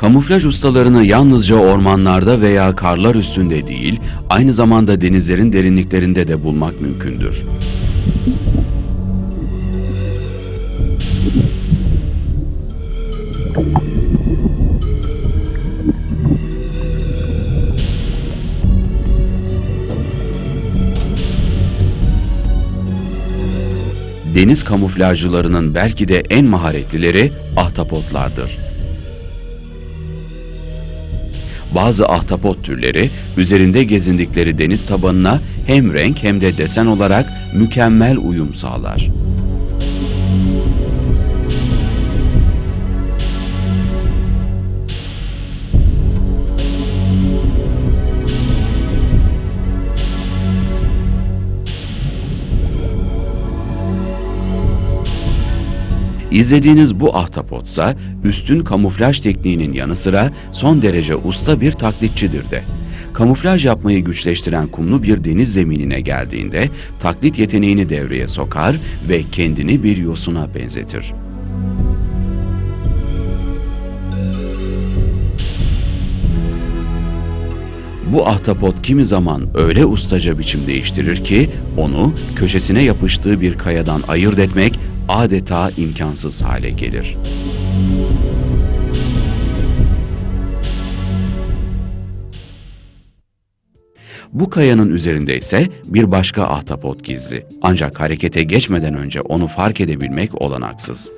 Kamuflaj ustalarını yalnızca ormanlarda veya karlar üstünde değil, aynı zamanda denizlerin derinliklerinde de bulmak mümkündür. Deniz kamuflajcılarının belki de en maharetlileri ahtapotlardır. Bazı ahtapot türleri üzerinde gezindikleri deniz tabanına hem renk hem de desen olarak mükemmel uyum sağlar. İzlediğiniz bu ahtapotsa üstün kamuflaj tekniğinin yanı sıra son derece usta bir taklitçidir de. Kamuflaj yapmayı güçleştiren kumlu bir deniz zeminine geldiğinde taklit yeteneğini devreye sokar ve kendini bir yosuna benzetir. Bu ahtapot kimi zaman öyle ustaca biçim değiştirir ki onu köşesine yapıştığı bir kayadan ayırt etmek adeta imkansız hale gelir. Bu kayanın üzerinde ise bir başka ahtapot gizli. Ancak harekete geçmeden önce onu fark edebilmek olanaksız.